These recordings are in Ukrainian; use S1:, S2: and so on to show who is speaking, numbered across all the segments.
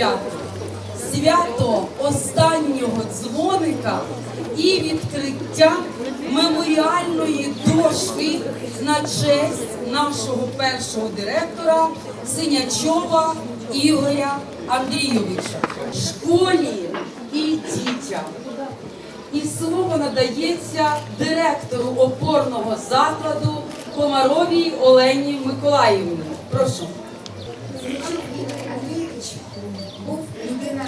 S1: свято. Свято останнього дзвоника і відкриття меморіальної дошки на честь нашого першого директора Синячова Ігоря Андрійовича, школі і дітям. І слово надається директору опорного закладу Комаровій Олені Миколаївні. Прошу.
S2: Ігор Андрійович був людина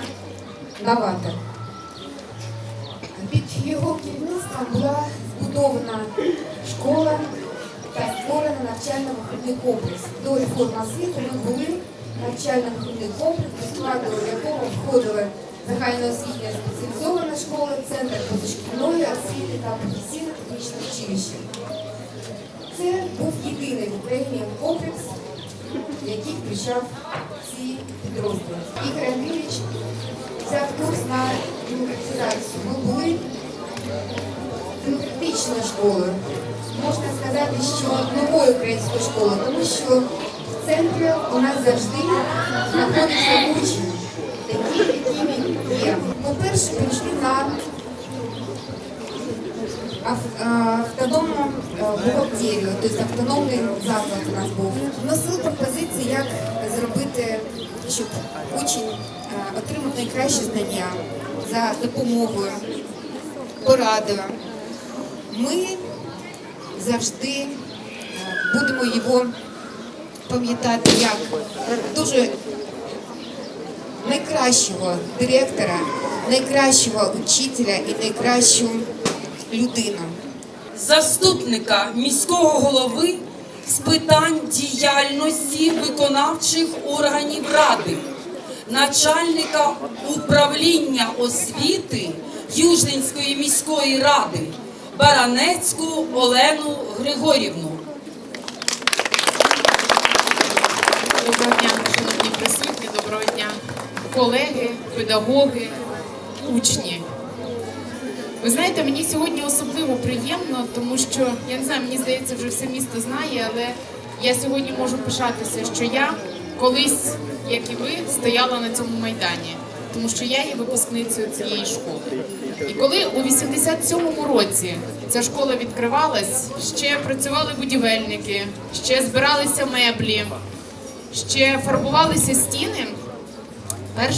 S2: новатор. Під його керівництвом була збудована школа та створена навчально-виховний комплекс. До реформи освіти ми були навчально-виховний комплекс, до складу якого входили загальноосвітня спеціалізована школа, центр позашкільної освіти та професійно-технічне училище. Це був єдиний в Україні комплекс, який включав ці підрозділи. Ігор Андрійович взяв курс на демократизацію. Ми були демократичною школою. Можна сказати, що новою українською школою, тому що в центрі у нас завжди знаходяться учні, такі, якими є. Ми перші прийшли на ав- а, автономну е, бухгалтерію, тобто автономний заклад у нас був. Вносили пропозиції, як зробити, щоб учень е, отримав найкращі знання за допомогою, порадою. Ми завжди е, будемо його пам'ятати як дуже найкращого директора, найкращого учителя і найкращу людину.
S1: заступника міського голови з питань діяльності виконавчих органів ради, начальника управління освіти Южненської міської ради Баранецьку Олену Григорівну.
S3: Доброго дня, шановні присутні, доброго дня, колеги, педагоги, учні. Ви знаєте, мені сьогодні особливо приємно, тому що я не знаю, мені здається, вже все місто знає, але я сьогодні можу пишатися, що я колись, як і ви, стояла на цьому майдані, тому що я є випускницею цієї школи. І коли у 87-му році ця школа відкривалась, ще працювали будівельники, ще збиралися меблі ще фарбувалися стіни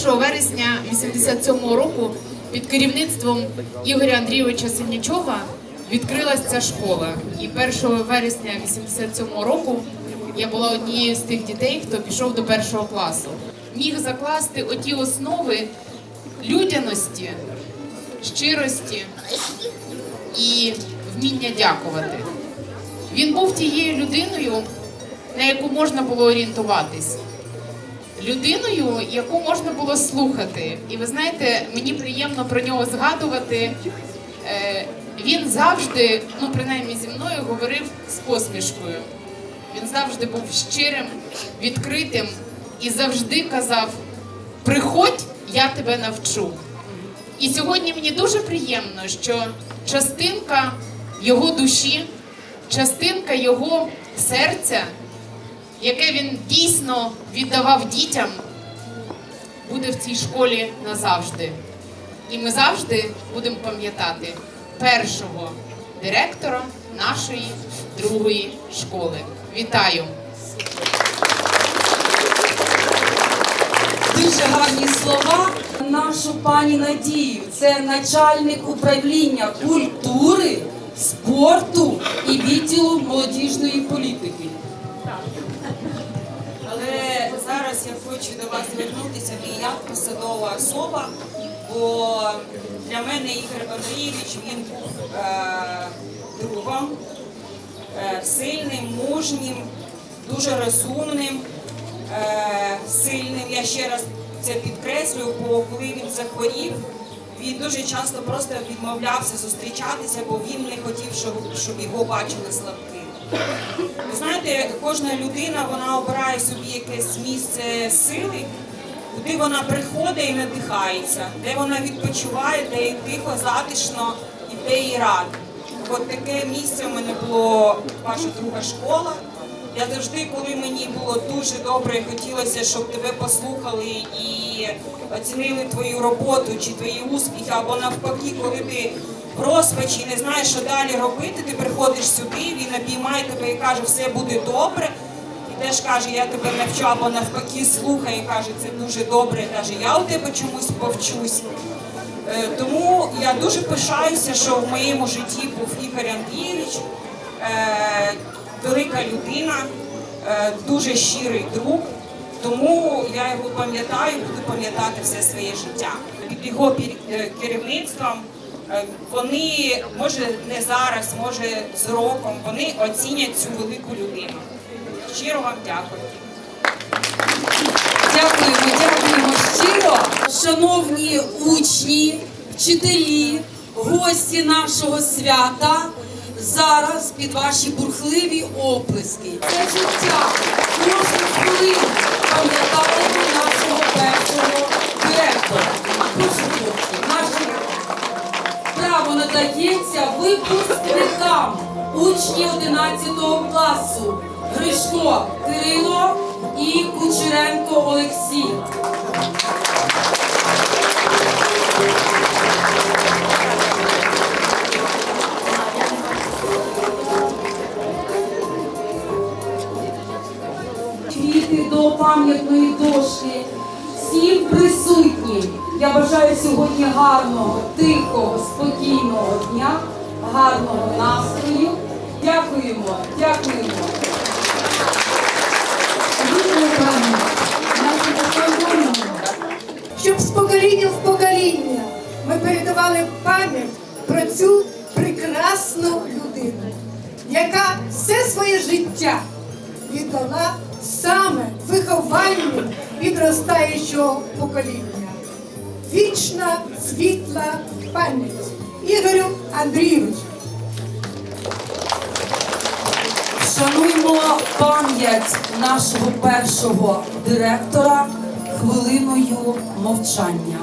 S3: 1 вересня 87-го року під керівництвом Ігоря Андрійовича Синячова відкрилась ця школа. І 1 вересня 87-го року я була однією з тих дітей, хто пішов до першого класу. Міг закласти оті основи людяності, щирості і вміння дякувати. Він був тією людиною, на яку можна було орієнтуватись. Людиною, яку можна було слухати. І ви знаєте, мені приємно про нього згадувати. Е, Він завжди, ну принаймні зі мною, говорив з посмішкою. Він завжди був щирим, відкритим і завжди казав: приходь, я тебе навчу. І сьогодні мені дуже приємно, що частинка його душі, частинка його серця, яке він дійсно віддавав дітям, буде в цій школі назавжди. І ми завжди будемо пам'ятати першого директора нашої другої школи. Вітаю!
S1: Дуже гарні слова. Нашу пані Надію. Це начальник управління культури, спорту і відділу молодіжної політики.
S4: Я хочу до вас звернутися не як посадова особа, бо для мене Ігор Андрійович він був е, другом, е, сильним, мужнім, дуже розумним, е, сильним. Я ще раз це підкреслюю, бо коли він захворів, він дуже часто просто відмовлявся зустрічатися, бо він не хотів, щоб, щоб його бачили слабким. Ви знаєте, кожна людина вона обирає собі якесь місце сили, куди вона приходить і надихається, де вона відпочиває, де їй тихо, затишно і де їй радо. От таке місце в мене було ваша друга школа. Я завжди, коли мені було дуже добре, хотілося, щоб тебе послухали і оцінили твою роботу чи твої успіхи, або навпаки, коли ти розпачі не знаєш, що далі робити, ти приходиш сюди, він обіймає тебе і каже, все буде добре. І теж каже, я тебе навчу, або навпаки слухає і каже, це дуже добре. Каже, я у тебе чомусь повчусь. Е, Тому я дуже пишаюся, що в моєму житті був Ігор Андрійович, велика людина, е, дуже щирий друг. Тому я його пам'ятаю, буду пам'ятати все своє життя. Під його е, керівництвом вони, може не зараз, може з роком, вони оцінять цю велику людину. Щиро вам дякую.
S1: Дякуємо, дякуємо щиро. Шановні учні, вчителі, гості нашого свята. Зараз під ваші бурхливі оплески. Це життя. Право надається випускникам учні 11 класу Гришко Кирило і Кучеренко Олексій. Квіти до пам'ятної дошки. Всім присутнім. Я бажаю сьогодні гарного, тихого, спокійного дня, гарного настрою. Дякуємо, дякуємо.
S5: Щоб з покоління в покоління ми передавали пам'ять про цю прекрасну людину, яка все своє життя віддала саме вихованню підростаючого покоління. Вічна світла пам'ять Ігорю Андрійовичу.
S1: Шануємо пам'ять нашого першого директора хвилиною мовчання.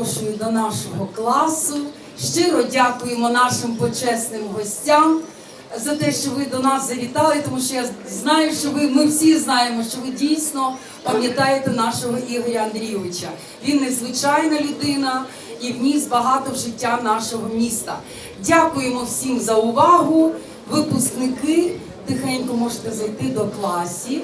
S1: Запрошую до нашого класу. Щиро дякуємо нашим почесним гостям за те, що ви до нас завітали, тому що я знаю, що ви ми всі знаємо, що ви дійсно пам'ятаєте нашого Ігоря Андрійовича. Він незвичайна людина і вніс багато в життя нашого міста. Дякуємо всім за увагу. Випускники тихенько можете зайти до класів.